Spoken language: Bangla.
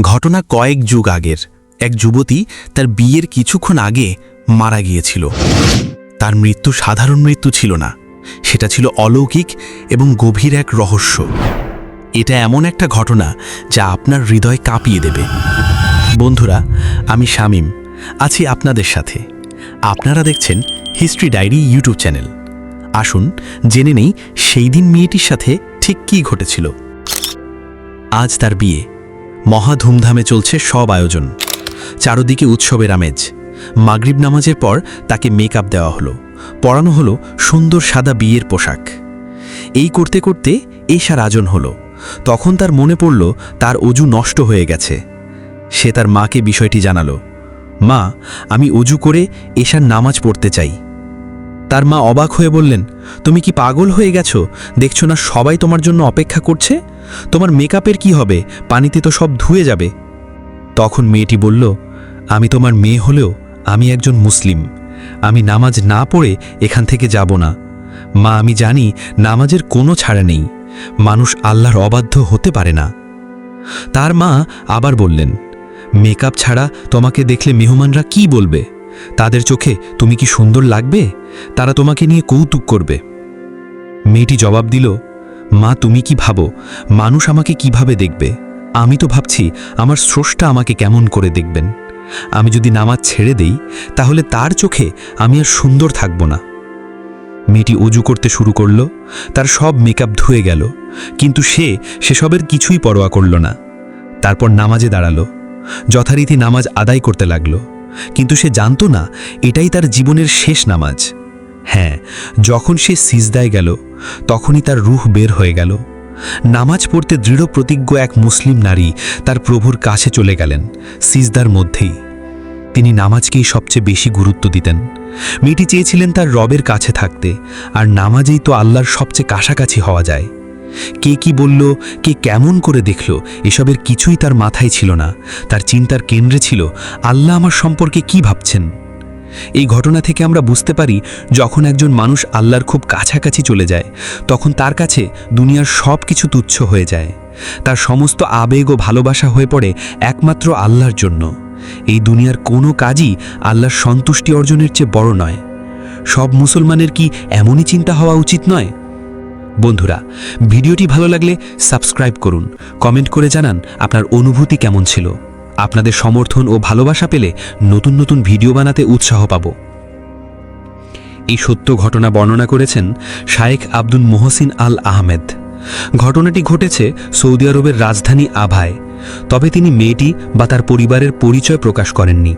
ঘটনা কয়েক যুগ আগের। এক যুবতী তার বিয়ের কিছুক্ষণ আগে মারা গিয়েছিল। তার মৃত্যু সাধারণ মৃত্যু ছিল না। সেটা ছিল অলৌকিক এবং গভীর এক রহস্য। এটা এমন একটা ঘটনা যা আপনার হৃদয় কাঁপিয়ে দেবে। বন্ধুরা, আমি শামীম। আছি আপনাদের সাথে। আপনারা দেখছেন হিস্ট্রি ডায়েরি ইউটিউব চ্যানেল। আসুন, জেনে নেই সেই দিন মেয়েটির সাথে ঠিক কী ঘটেছিল। আজ তার বিয়ে। মহা ধুমধামে চলছে সব আয়োজন। চারদিকে উৎসবের আমেজ। মাগরিব নামাজের পর তাকে মেকআপ দেওয়া হলো। পরানো হলো সুন্দর সাদা বিয়ের পোশাক। এই করতে করতে এশার আয়োজন হলো। তখন তার মনে পড়ল তার অজু নষ্ট হয়ে গেছে। সে তার মাকে বিষয়টি জানালো, মা, আমি অজু করে এশার নামাজ পড়তে চাই। তার মা অবাক হয়ে বললেন, তুমি কি পাগল হয়ে গেছো? দেখছ না সবাই তোমার জন্য অপেক্ষা করছে? তোমার মেকআপের কি হবে? পানিতে তো সব ধুয়ে যাবে। তখন মেয়েটি বলল, আমি তোমার মেয়ে হলেও আমি একজন মুসলিম। আমি নামাজ না পড়ে এখান থেকে যাব না। মা, আমি জানি নামাজের কোনো ছাড়া নেই। মানুষ আল্লাহর অবাধ্য হতে পারে না। তার মা আবার বললেন, মেকআপ ছাড়া তোমাকে দেখলে মেহমানরা কি বলবে? তাদের চোখে তুমি কি সুন্দর লাগবে? তারা তোমাকে নিয়ে কৌতুক করবে। মেয়েটি জবাব দিল মা, তুমি কি ভাবো? মানুষ আমাকে কীভাবে দেখবে? আমি তো ভাবছি, আমার স্রষ্টা আমাকে কেমন করে দেখবেন? আমি যদি নামাজ ছেড়ে দেই, তাহলে তার চোখে আমি আর সুন্দর থাকব না। মেয়েটি অজু করতে শুরু করল, তার সব মেকআপ ধুয়ে গেল, কিন্তু সে সেসবের কিছুই পরোয়া করল না। তারপর নামাজে দাঁড়াল, যথারীতি নামাজ আদায় করতে লাগল, কিন্তু সে জানতো না, এটাই তার জীবনের শেষ নামাজ। হ্যাঁ যখন সে সিজদায় গেল, তখনই তার রুহ বের হয়ে গেল। নামাজ পড়তে দৃঢ় প্রতিজ্ঞ এক মুসলিম নারী তার প্রভুর কাছে চলে গেলেন, সিজদার মধ্যেই। তিনি নামাজকেই সবচেয়ে বেশি গুরুত্ব দিতেন। মেয়েটি চেয়েছিলেন তার রবের কাছে থাকতে, আর নামাজেই তো আল্লাহর সবচেয়ে কাছাকাছি হওয়া যায়। কে কি বলল, কে কেমন করে দেখল, এসবের কিছুই তার মাথায় ছিল না। তার চিন্তার কেন্দ্রে ছিল, আল্লাহ আমার সম্পর্কে কি ভাবছেন? এই ঘটনা থেকে আমরা বুঝতে পারি, যখন একজন মানুষ আল্লাহর খুব কাছাকাছি চলে যায়, তখন তার কাছে দুনিয়ার সব কিছু তুচ্ছ হয়ে যায়। তার সমস্ত আবেগ ও ভালোবাসা হয়ে পড়ে একমাত্র আল্লাহর জন্য। এই দুনিয়ার কোনো কাজই আল্লাহর সন্তুষ্টি অর্জনের চেয়ে বড় নয়। সব মুসলমানের কি এমনই চিন্তা হওয়া উচিত নয়? বন্ধুরা, ভিডিওটি ভালো লাগলে সাবস্ক্রাইব করুন, কমেন্ট করে জানান আপনার অনুভূতি কেমন ছিল। আপনাদের সমর্থন ও ভালোবাসা পেলে নতুন নতুন ভিডিও বানাতে উৎসাহ পাব। এই সত্য ঘটনা বর্ণনা করেছেন শায়েখ আব্দুল মোহসিন আল আহমেদ। ঘটনাটি ঘটেছে সৌদি আরবের রাজধানী আভায়, তবে তিনি মেয়েটি বা তার পরিবারের পরিচয় প্রকাশ করেননি।